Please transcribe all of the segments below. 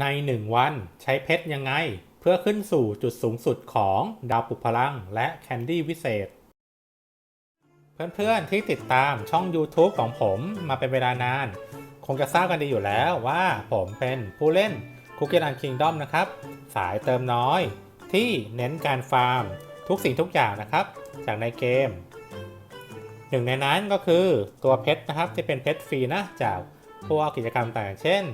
ใน 1 วันใช้เพชรยังไง เพื่อขึ้นสู่จุดสูงสุดของดาวปลุกพลังและแคนดี้วิเศษ เพื่อนๆที่ติดตามช่อง YouTube ของผมมาเป็นเวลานาน คงจะทราบกันดีอยู่แล้วว่าผมเป็นผู้เล่น Cookie Run Kingdom นะครับ สายเติมน้อย ที่เน้นการฟาร์ม ทุกสิ่งทุกอย่างนะครับ จากในเกม หนึ่งในนั้นก็คือตัวเพชรนะครับที่เป็นเพชรฟรีนะจากพวกกิจกรรมต่างเช่น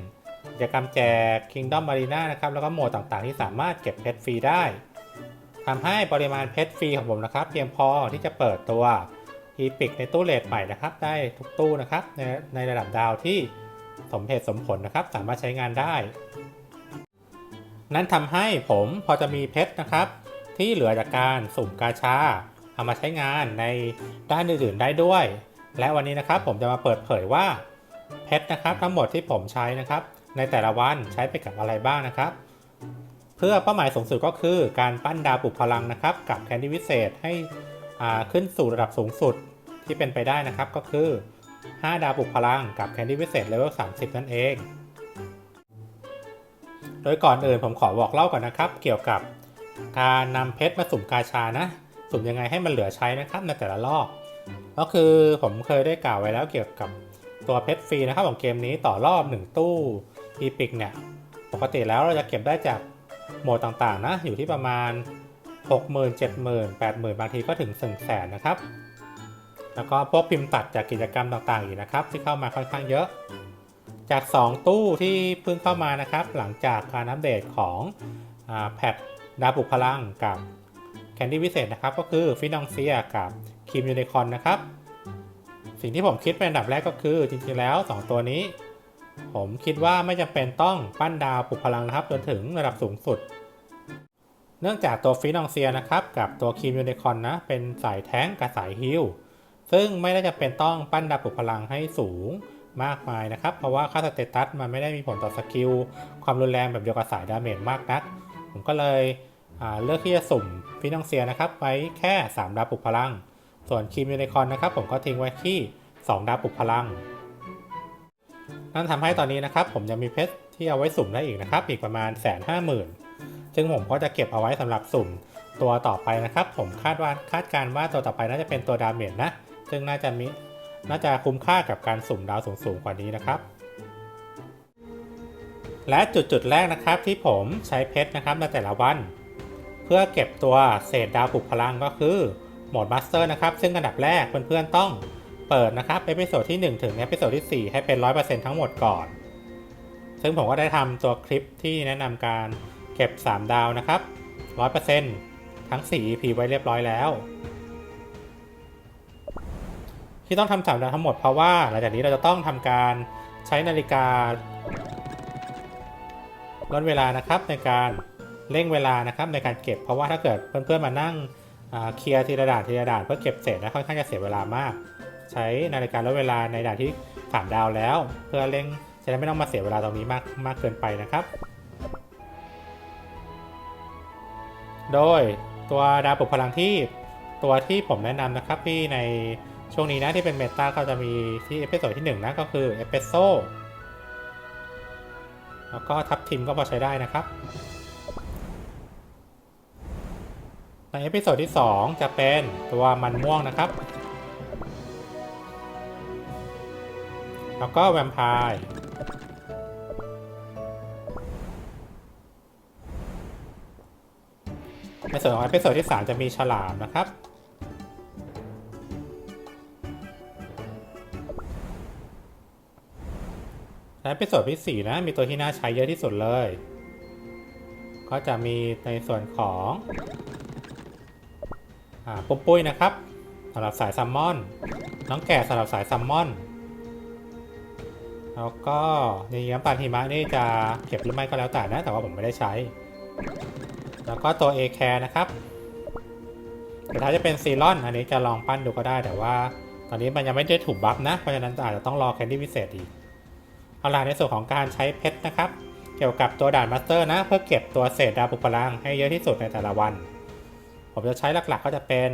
กิจกรรมแจก Kingdom Arena นะครับ แล้วก็โหมดต่างๆ ที่สามารถเก็บเพชรฟรีได้ทำให้ปริมาณเพชรฟรีของผมนะครับ เพียงพอที่จะเปิดตัวอีพิกในตู้เลทใหม่นะครับ ได้ทุกตู้นะครับในในระดับดาวที่สมเหตุสมผลนะครับ สามารถใช้งานได้ นั่นทำให้ผมพอจะมีเพชรนะครับ ที่เหลือจากการสุ่มกาชาเอามาใช้งานในด้านอื่นๆได้ด้วย และวันนี้นะครับผมจะมาเปิดเผยว่าเพชรนะครับ ทั้งหมดที่ผมใช้นะครับ ในแต่ละวันใช้ไปกับอะไรบ้างนะครับ เพื่อเป้าหมายสูงสุดก็คือการปั้นดาวปลุกพลังนะครับ กับแคนดี้วิเศษให้อ่าขึ้นสู่ระดับสูงสุดที่เป็นไปได้นะครับก็คือ 5 ดาวปลุกพลังกับแคนดี้วิเศษเลเวล30 นั่นเอง โดยก่อนอื่นผมขอบอกเล่าก่อนนะครับ เกี่ยวกับการนำเพชรมาสุ่มกาชานะ สุ่มยังไงให้มันเหลือใช้นะครับในแต่ละรอบก็คือผมเคยได้กล่าวไว้แล้วเกี่ยวกับตัวเพชรฟรีนะครับของเกมนี้ต่อรอบ 1 ตู้ อีพิกเนี่ยปกติแล้วเราจะเก็บได้จากโหมดต่างๆนะอยู่ที่ประมาณ 60,000 70,000 80,000 บางทีก็ถึง1 0 0 0 0นะครับ แล้วก็พวกพิมพ์ตัดจากกิจกรรมต่างๆอีกนะครับ ที่เข้ามาค่อนข้างเยอะ จาก 2 ตู้ที่เพิ่งเข้ามานะครับ หลังจากการอัปเดตของอแพทดาวปลุกพลังกับแคนดี้พิเศษนะครับ ก็คือฟินองเซียกับคิมยูนิคอนนะครับ สิ่งที่ผมคิดเป็นอันดับแรกก็คือจริงๆแล้ว 2 ตัวนี้ ผมคิดว่าไม่จำเป็นต้องปั้นดาวปลุกพลังนะครับจนถึงระดับสูงสุด เนื่องจากตัวฟินองเซียนะครับ กับตัวคิมยูนิคอนนะ เป็นสายแท้งกับสายฮิลซึ่งไม่ได้จำเป็นต้องปั้นดาวปลุกพลังให้สูงมากมายนะครับ เพราะว่าค่าสเตตัสมันไม่ได้มีผลต่อสกิล ความรุนแรงแบบเดียวกับสายดาเมจมากนัก ผมก็เลยเลือกที่จะสุ่มฟินองเซียนะครับไว้แค่ 3 ดาวปลุกพลัง ส่วนคิมยูนิคอนนะครับผมก็ทิ้งไว้ที่ 2 ดาวปลุกพลัง นั่นทำให้ตอนนี้นะครับผมยังมีเพชรที่เอาไว้สุ่มได้อีกนะครับ อีกประมาณแสนห้าหมื่นซึ่งผมก็จะเก็บเอาไว้สำหรับสุ่มตัวต่อไปนะครับ ผมคาดว่าคาดการณ์ว่าตัวต่อไปน่าจะเป็นตัวดาเมจนะ ซึ่งน่าจะมีน่าจะคุ้มค่ากับการสุ่มดาวสูงๆกว่านี้นะครับ และจุดจุดๆแรกนะครับที่ผมใช้เพชรนะครับในแต่ละวัน เพื่อเก็บตัวเศษดาวปลุกพลังก็คือโหมดมาสเตอร์นะครับ ซึ่งอันดับแรกเพื่อนๆต้อง เปิดนะครับเอพิโซดที่ 1 ถึงเอพิโซดที่ 4 ให้เป็น 100%ทั้งหมดก่อน ซึ่งผมก็ได้ทำตัวคลิปที่แนะนำการเก็บ 3 ดาวนะครับ 100%ทั้ง 4 EP ไว้เรียบร้อยแล้ว ที่ต้องทำสามดาวทั้งหมดเพราะว่าหลังจากนี้เราจะต้องทำการใช้นาฬิกาลดเวลานะครับในการเร่งเวลานะครับในการเก็บ เพราะว่าถ้าเกิดเพื่อนๆมานั่งเคลียร์ทีละด่านทีละด่านเพื่อเก็บเศษนะค่อนข้างจะเสียเวลามาก ใช้นาฬิกาลดเวลาในด่านที่สามดาวแล้ว เพื่อเร่งจะได้ไม่ต้องมาเสียเวลาตรงนี้มากมากเกินไปนะครับ โดยตัวดาวปลุกพลังที่ตัวที่ผมแนะนำนะครับที่ในช่วงนี้นะที่เป็นเมตาก็จะมีที่เอพิโซดที่ 1 นะก็คือเอสเปโซแล้วก็ทับทิมก็พอใช้ได้นะครับ ในเอพิโซดที่ 2 จะเป็นตัวมันม่วงนะครับ แล้วก็แวมไพร์ในส่วนของเอพิโซดที่ 3 จะมีฉลามนะครับ และเอพิโซดที่ 4 นะ มีตัวที่น่าใช้เยอะที่สุดเลย ก็จะมีในส่วนของอปุ้มปุ้ยนะครับสำหรับสายซัมมอน น้องแก่สำหรับสายซัมมอน แล้วก็ในน้ำตาลหิมะนี่จะเก็บหรือไม่ก็แล้วแต่นะ แต่ว่าผมไม่ได้ใช้ แล้วก็ตัว A แคร์นะครับแต่ถ้าจะเป็นซีรอน อันนี้จะลองปั้นดูก็ได้ แต่ว่า ตอนนี้มันยังไม่ได้ถูกบัฟนะ เพราะฉะนั้นอาจจะต้องรอแคนดี้พิเศษอีก เอาล่ะในส่วนของการใช้เพชรนะครับ เกี่ยวกับตัวด่านมาสเตอร์นะ เพื่อเก็บตัวเศษดาวปุกพลังให้เยอะที่สุดในแต่ละวัน ผมจะใช้หลักๆ ก็จะเป็น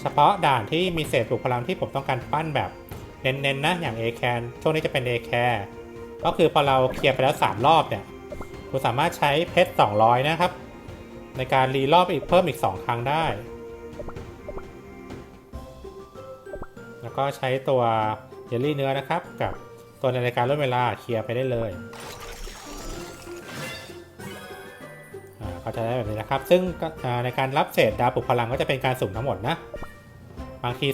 เฉพาะด่านที่มีเศษปุกพลังที่ผมต้องการปั้นแบบ เน้นๆนะอย่าง A แคนช่วงนี้จะเป็น A แคก็คือพอเราเคลียร์ไปแล้ว 3 รอบเนี่ยคุณสามารถใช้เพชร200 นะครับ ในการรีรอบอีกเพิ่มอีก 2 ครั้งได้ แล้วก็ใช้ตัวเยลลี่เนื้อนะครับ กับตัวในรายการลดเวลาเคลียร์ไปได้เลยอ่าก็จะได้แบบนี้นะครับ ซึ่งในการรับเศษดาวปลุกพลังก็จะเป็นการสุ่มทั้งหมดนะ บางที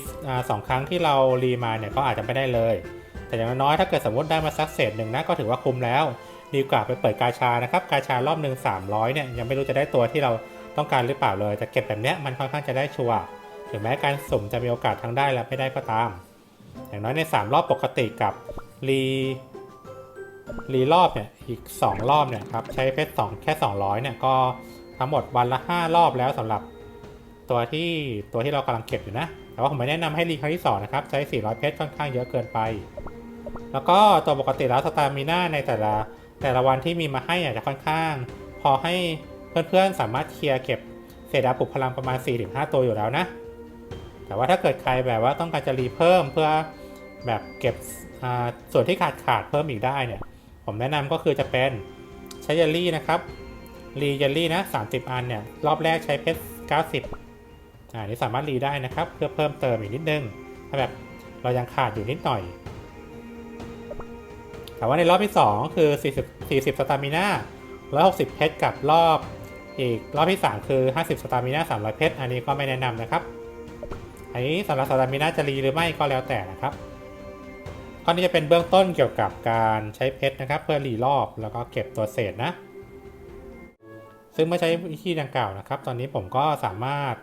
สองครั้งที่เรารีมาเนี่ยก็อาจจะไม่ได้เลย แต่อย่างน้อยถ้าเกิดสมมติได้มาสักเศษหนึ่งนะก็ถือว่าคุ้มแล้ว ดีกว่าไปเปิดกาชานะครับ กาชารอบหนึ่ง300เนี่ยยังไม่รู้จะได้ตัวที่เราต้องการหรือเปล่าเลยแต่เก็บแบบเนี้ยมันค่อนข้างจะได้ชัวร์ถึงแม้การสุ่มจะมีโอกาสทั้งได้และไม่ได้ก็ตาม อย่างน้อยใน 3 รอบปกติกับรีรีรอบเนี่ยอีก 2 รอบเนี่ยครับใช้เพชร2แค่ 200เนี่ยก็ทั้งหมดวันละ 5 รอบแล้วสำหรับ ตัวที่ตัวที่เรากำลังเก็บอยู่นะ แต่ว่าผมไม่แนะนำให้รีครั้งที่2นะครับ ใช้ 400 เพชรค่อนข้างเยอะเกินไป แล้วก็ตัวปกติแล้วสตามิน่าในแต่ละแต่ละวันที่มีมาให้อาจจะค่อนข้าง พอให้เพื่อนๆสามารถเคลียร์เก็บเศษดาวปลุกพลังประมาณ 4-5 ตัวอยู่แล้วนะ แต่ว่าถ้าเกิดใครแบบว่าต้องการจะรีเพิ่มเพื่อแบบเก็บส่วนที่ขาดขาดเพิ่มอีกได้เนี่ย ผมแนะนำก็คือจะเป็นใช้เยลลี่นะครับรีเยลลี่นะ 30 อันเนี่ย รอบแรกใช้เพชร 90 อ่านี่สามารถรีได้นะครับ เพื่อเพิ่มเติมอีกนิดนึง ถ้าแบบเรายังขาดอยู่นิดหน่อย แต่ว่าในรอบที่ 2 คือ 40 40สตามิน่า160 เพชรกับรอบอีกรอบที่ 3 คือ 50 สตามิน่า300 เพชร อันนี้ก็ไม่แนะนำนะครับ อันนี้สำหรับสตามิน่าจะรีหรือไม่ก็แล้วแต่นะครับข้อนี้จะเป็นเบื้องต้นเกี่ยวกับการใช้เพชรนะครับ เพื่อรีรอบแล้วก็เก็บตัวเศษนะ ซึ่งเมื่อใช้วิธีดังกล่าวนะครับ ตอนนี้ผมก็สามารถ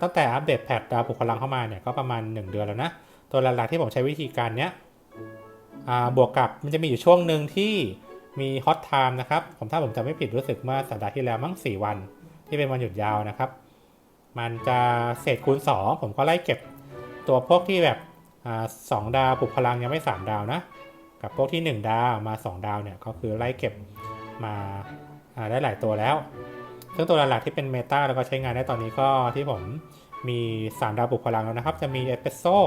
ตั้งแต่อัปเดตแพทดาวปลุกพลังเข้ามาเนี่ยก็ประมาณ 1 เดือนแล้วนะ ตัวหลักๆที่ผมใช้วิธีการเนี้ยบวกกับมันจะมีอยู่ช่วงหนึ่งที่มีฮอตไทม์นะครับ ผมถ้าผมจำไม่ผิดรู้สึกเมื่อสัปดาห์ที่แล้วมั้ง4 วัน ที่เป็นวันหยุดยาวนะครับ มันจะเศษคูณ 2 ผมก็ไล่เก็บตัวพวกที่แบบสองดาวปลุกพลังยังไม่ 3 ดาวนะ กับพวกที่ 1 ดาวมา 2 ดาวเนี่ยก็คือไล่เก็บมาาได้หลายตัวแล้ว ซึ่งตัวหลักๆที่เป็นเมตาแล้วก็ใช้งานได้ตอนนี้ก็ที่ผมมี3ดาวปลุกพลังแล้วนะครับ จะมีเอสเปรสโซ่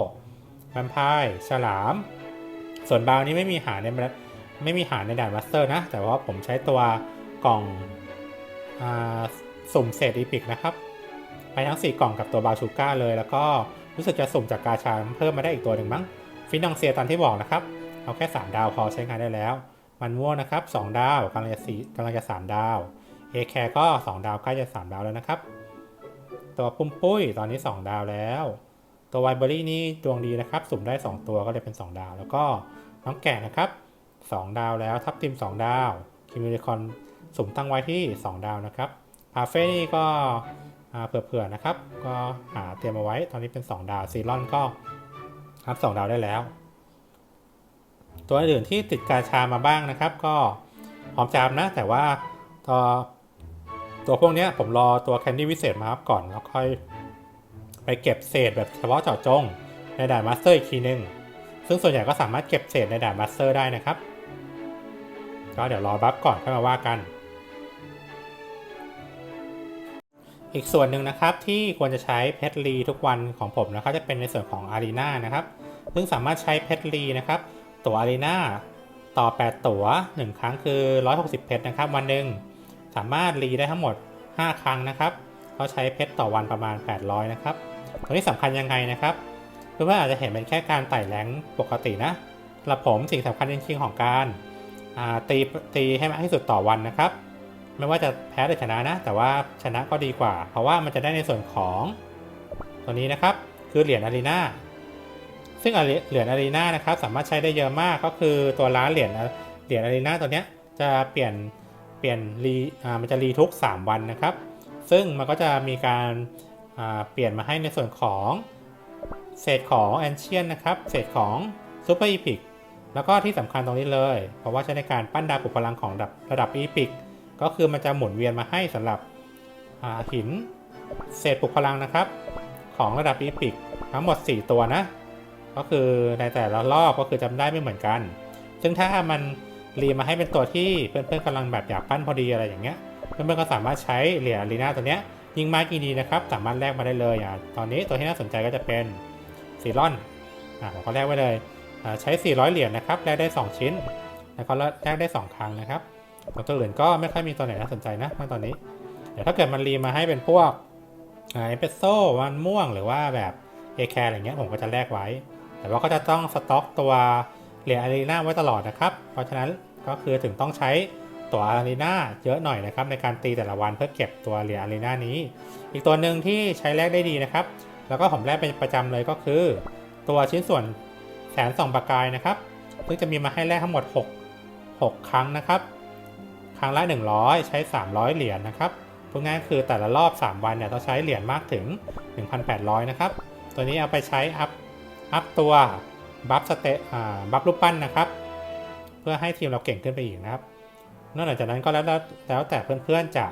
แวมไพร์ฉลาม ส่วนบาวนี้ไม่มีหาในไม่มีหาในด่านมาสเตอร์นะ แต่ว่าผมใช้ตัวกล่องอสุ่มเศษอีพิกนะครับ ไปทั้ง 4 กล่องกับตัวบาชูก้าเลย แล้วก็รู้สึกจะสุ่มจากกาชาเพิ่มมาได้อีกตัวหนึ่งมั้ง ฟินองเซียตามที่บอกนะครับ เอาแค่ 3 ดาวพอใช้งานได้แล้ว มันม่วงนะครับ 2 ดาวกำลังจะสีกำลังจะ3ดาว เอแคร์ก็ 2 ดาวใกล้จะ 3 ดาวแล้วนะครับ ตัวปุ้มปุ้ยตอนนี้ 2 ดาวแล้ว ตัวไวเบอรี่นี่ดวงดีนะครับ สุ่มได้ 2 ตัวก็เลยเป็น 2 ดาว แล้วก็น้องแกะนะครับ 2 ดาวแล้วทับทิม 2 ดาว คิมิลิคอนสุ่มตั้งไว้ที่ 2 ดาวนะครับพาเฟ่นี่ก็เผื่อๆนะครับ ก็หาเตรียมเอาไว้ตอนนี้เป็น 2 ดาวซีรอนก็อัพ2ดาวได้แล้ว ตัวอื่นที่ติดกาชามาบ้างนะครับ ก็หอมจามนะแต่ว่าตัว ตัวพวกนี้ผมรอตัวแคนดี้วิเศษมาครับก่อนแล้วค่อยไปเก็บเศษแบบเฉพาะเจาะจงในด่านมาสเตอร์อีกทีนึง ซึ่งส่วนใหญ่ก็สามารถเก็บเศษในด่านมาสเตอร์ได้นะครับ ก็เดี๋ยวรอบัฟก่อนค่อยมาว่ากัน อีกส่วนหนึ่งนะครับที่ควรจะใช้เพชรลีทุกวันของผมนะครับจะเป็นในส่วนของอารีนานะครับ ซึ่งสามารถใช้เพชรลีนะครับ ตัวอารีนาต่อ 8 ตัว 1 ครั้งคือ 160 เพชรนะครับ วันหนึ่ง สามารถรีได้ทั้งหมด 5 ครั้งนะครับเขาใช้เพชรต่อวันประมาณ 800 นะครับตรงนี้สำคัญยังไงนะครับเพื่อนๆอาจจะเห็นเป็นแค่การไต่แรงปกตินะสำหรับผมสิ่งสำคัญจริงๆของการตีตีให้มากที่สุดต่อวันนะครับ ไม่ว่าจะแพ้หรือชนะนะ แต่ว่าชนะก็ดีกว่า เพราะว่ามันจะได้ในส่วนของตัวนี้นะครับ คือเหรียญอารีนาซึ่งเหรียญอารีนานะครับ สามารถใช้ได้เยอะมากก็คือตัวร้านเหรียญเหรียญอารีนาตัวเนี้ยจะเปลี่ยน เปลี่ยนรีมันจะรีทุก 3 วันนะครับ ซึ่งมันก็จะมีการเปลี่ยนมาให้ในส่วนของเศษของแอนเชียนนะครับ เศษของซูเปอร์อีพิกแล้วก็ที่สำคัญตรงนี้เลย เพราะว่าใช้ในการปั้นดาวปลุกพลังของระดับระดับอีพิกก็คือมันจะหมุนเวียนมาให้สำหรับหินเศษปลุกพลังนะครับ ของระดับอีพิกทั้งหมด 4 ตัวนะ ก็คือในแต่ละรอบก็คือจำได้ไม่เหมือนกัน ซึ่งถ้ามัน รีมาให้เป็นตัวที่เพื่อนๆกำลังแบบอยากปั้นพอดีอะไรอย่างเงี้ย เพื่อนๆก็สามารถใช้เหรียญอารีนาตัวเนี้ยยิงมากี่ดีนะครับ สามารถแลกมาได้เลยอะตอนนี้ตัวที่น่าสนใจก็จะเป็นซีรอนอ่าผมก็แลกไว้เลยอ่าใช้ 400 เหรียญนะครับแลกได้ 2 ชิ้น แล้วก็แลกได้ 2 ครั้งนะครับตัวอื่นก็ไม่ค่อยมีตัวไหนน่าสนใจนะตอนนี้ เดี๋ยวถ้าเกิดมันรีมาให้เป็นพวกเอสเปรสโซ่มันม่วงหรือว่าแบบเอแคร์อะไรเงี้ยผมก็จะแลกไว้ แต่ว่าก็จะต้องสต็อกตัว เหรียญอารีนาไว้ตลอดนะครับ เพราะฉะนั้นก็คือถึงต้องใช้ตัวอารีนาเยอะหน่อยนะครับในการตีแต่ละวันเพื่อเก็บตัวเหรียญอารีนานี้ อีกตัวหนึ่งที่ใช้แลกได้ดีนะครับ แล้วก็ผมแลกเป็นประจำเลยก็คือ ตัวชิ้นส่วนแสนสองประกายนะครับซึ่งจะมีมาให้แลกทั้งหมด 6 6 ครั้งนะครับ ครั้งละ 100 ใช้ 300 เหรียญนะครับพูดง่ายคือแต่ละรอบ 3 วันเนี่ยต้องใช้เหรียญมากถึง 1,800 นะครับ ตัวนี้เอาไปใช้อัพอัพตัว บัฟสเตบัฟรูปปั้นนะครับ เพื่อให้ทีมเราเก่งขึ้นไปอีกนะครับ นอกจากนั้นก็แล้วแล้วแต่เพื่อนๆจะ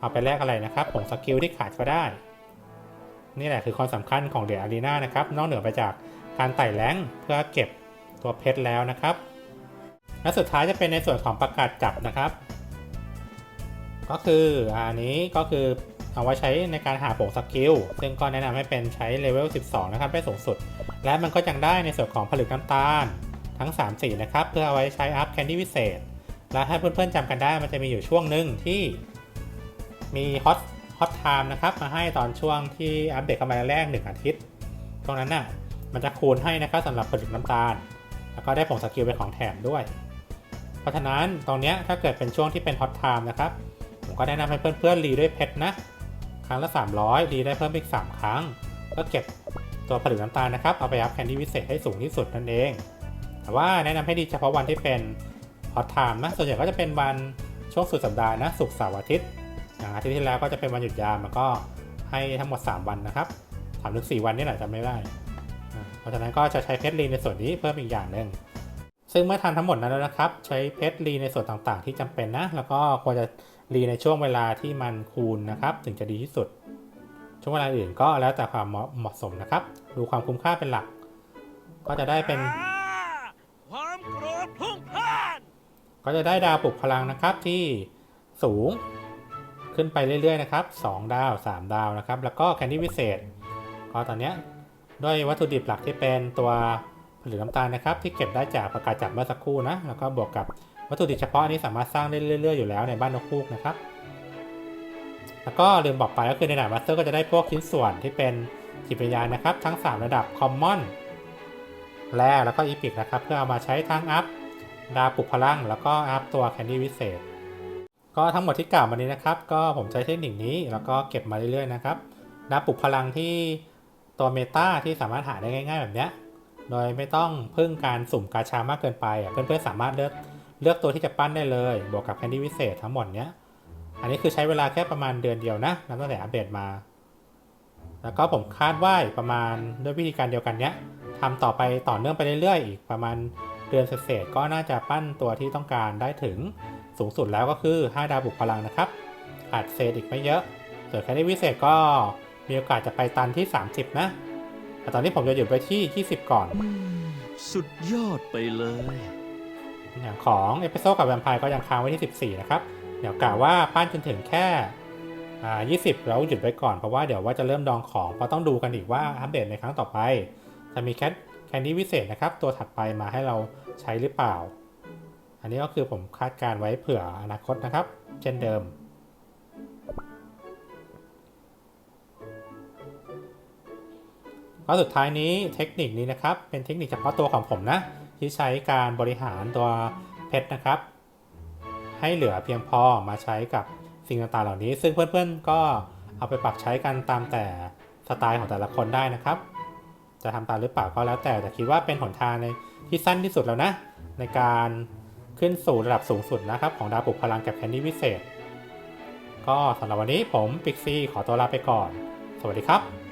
เอาไปแลกอะไรนะครับผงสกิลที่ขาดก็ได้ นี่แหละคือความสำคัญของเหรียญอารีนานะครับ นอกเหนือไปจากการไต่แรงเพื่อเก็บตัวเพชรแล้วนะครับ และสุดท้ายจะเป็นในส่วนของประกาศจับนะครับ ก็คืออันนี้ก็คือ เอาไว้ใช้ในการหาผงสกิล ซึ่งก็แนะนำให้เป็นใช้เลเวล 12 นะครับได้สูงสุด และมันก็ยังได้ในส่วนของผลึกน้ำตาล ทั้ง 3 สีนะครับ เพื่อเอาไว้ใช้อัพแคนดี้พิเศษ และให้เพื่อนๆจำกันได้มันจะมีอยู่ช่วงหนึ่งที่มีฮอตฮอตไทม์นะครับมาให้ตอนช่วงที่อัปเดตเข้ามาแรกหนึ่งอาทิตย์ตรงนั้นน่ะมันจะคูณให้นะครับสำหรับผลึกน้ำตาล แล้วก็ได้ผงสกิลเป็นของแถมด้วย เพราะฉะนั้นตรงเนี้ยถ้าเกิดเป็นช่วงที่เป็นฮอตไทม์นะครับผมก็แนะนำให้เพื่อนๆรีด้วยเพชรนะ ครั้งละ 300 รีได้เพิ่มอีก 3 ครั้ง ก็เก็บตัวผลึกน้ำตาลนะครับ เอาไปอัพแคนดี้วิเศษให้สูงที่สุดนั่นเอง แต่ว่าแนะนำให้ดีเฉพาะวันที่เป็นฮอตไทม์นะ ส่วนใหญ่ก็จะเป็นวันช่วงสุดสัปดาห์นะศุกร์เสาร์อาทิตย์อย่างอาทิตย์ที่แล้วก็จะเป็นวันหยุดยาวมันก็ให้ทั้งหมด 3 วันนะครับสามถึงสวันนี่แหละจำไม่ได้ เพราะฉะนั้นก็จะใช้เพชรรีนในส่วนนี้เพิ่มอีกอย่างหนึ่ง ซึ่งเมื่อทำทั้งหมดนั้นแล้วนะครับ ใช้เพชรรีในส่วนต่างๆ ที่จำเป็นนะ แล้วก็ควรจะรีในช่วงเวลาที่มันคูณนะครับ ถึงจะดีที่สุด ช่วงเวลาอื่นก็แล้วแต่ความเหมาะเหมาะสมนะครับ ดูความคุ้มค่าเป็นหลัก ก็จะได้เป็นอ่าความโกรธพลุ่งพล่านก็จะได้ดาวปลุกพลังนะครับที่สูงขึ้นไปเรื่อยๆนะครับ 2 ดาว 3 ดาวนะครับ แล้วก็แคนดี้พิเศษ ก็ตอนเนี้ยด้วยวัตถุดิบหลักที่เป็นตัว ผลึกน้ำตาลนะครับที่เก็บได้จากประกาศจับเมื่อสักครู่นะแล้วก็บวกกับวัตถุดิบเฉพาะนี้สามารถสร้างได้เรื่อยๆอยู่แล้วในบ้านนกคูกนะครับ แล้วก็ลืมบอกไปก็คือในหนามาสเตอร์ก็จะได้พวกชิ้นส่วนที่เป็นจิตวิญญาณนะครับ ทั้ง 3 ระดับคอมมอนแร่แล้วก็อีพิกนะครับ เพื่อเอามาใช้ทั้งอัพดาปลุกพลัง แล้วก็อัพตัวแคนดี้วิเศษ ก็ทั้งหมดที่กล่าวมานี้นะครับ ก็ผมใช้เทคนิคนี้แล้วก็เก็บมาเรื่อยๆนะครับดาปลุกพลังที่ตัวเมตาที่สามารถหาได้ง่าย ๆ แบบเนี้ย โดยไม่ต้องพึ่งการสุ่มกาชามากเกินไปอะเพื่อนๆสามารถเลือกเลือกตัวที่จะปั้นได้เลย บวกกับแคนดี้วิเศษทั้งหมดเนี้ย อันนี้คือใช้เวลาแค่ประมาณเดือนเดียวนะนับตั้งแต่อัปเดตมา แล้วก็ผมคาดว่าประมาณด้วยวิธีการเดียวกันเนี้ยทำต่อไปต่อเนื่องไปเรื่อยๆ อีกประมาณเดือนเศษก็น่าจะปั้นตัวที่ต้องการได้ถึงสูงสุดแล้วก็คือ 5 ดาวบุกพลังนะครับขาดเศษอีกไม่เยอะส่วนแค่นี้วิเศษก็มีโอกาสจะไปตันที่ 30 นะ แต่ตอนนี้ผมจะหยุดไปที่ 20 ก่อนอืมสุดยอดไปเลยอย่างของเอพิโซดกับแวมไพร์ก็ยังค้างไว้ที่ 14 นะครับ เดี๋ยวกะว่าปั้นจนถึงแค่อ่า20 แล้วหยุดไว้ก่อนเพราะว่าเดี๋ยวว่าจะเริ่มดองของเพราะต้องดูกันอีกว่าอัปเดตในครั้งต่อไป จะมีแคทแคนดี้วิเศษนะครับ ตัวถัดไปมาให้เราใช้หรือเปล่า อันนี้ก็คือผมคาดการไว้เผื่ออนาคตนะครับ เช่นเดิม ก็สุดท้ายนี้เทคนิคนี้นะครับ เป็นเทคนิคเฉพาะตัวของผมนะ ที่ใช้การบริหารตัวเพชรนะครับ ให้เหลือเพียงพอมาใช้กับสิ่งต่างๆเหล่านี้ ซึ่งเพื่อนๆก็เอาไปปรับใช้กันตามแต่สไตล์ของแต่ละคนได้นะครับ จะทำตามหรือเปล่าก็แล้วแต่แต่คิดว่าเป็นหนทางในที่สั้นที่สุดแล้วนะ ในการขึ้นสู่ระดับสูงสุดนะครับ ของดาวปลุกพลังกับแคนดี้วิเศษ ก็สำหรับวันนี้ผมปิกซี่ขอตัวลาไปก่อน สวัสดีครับ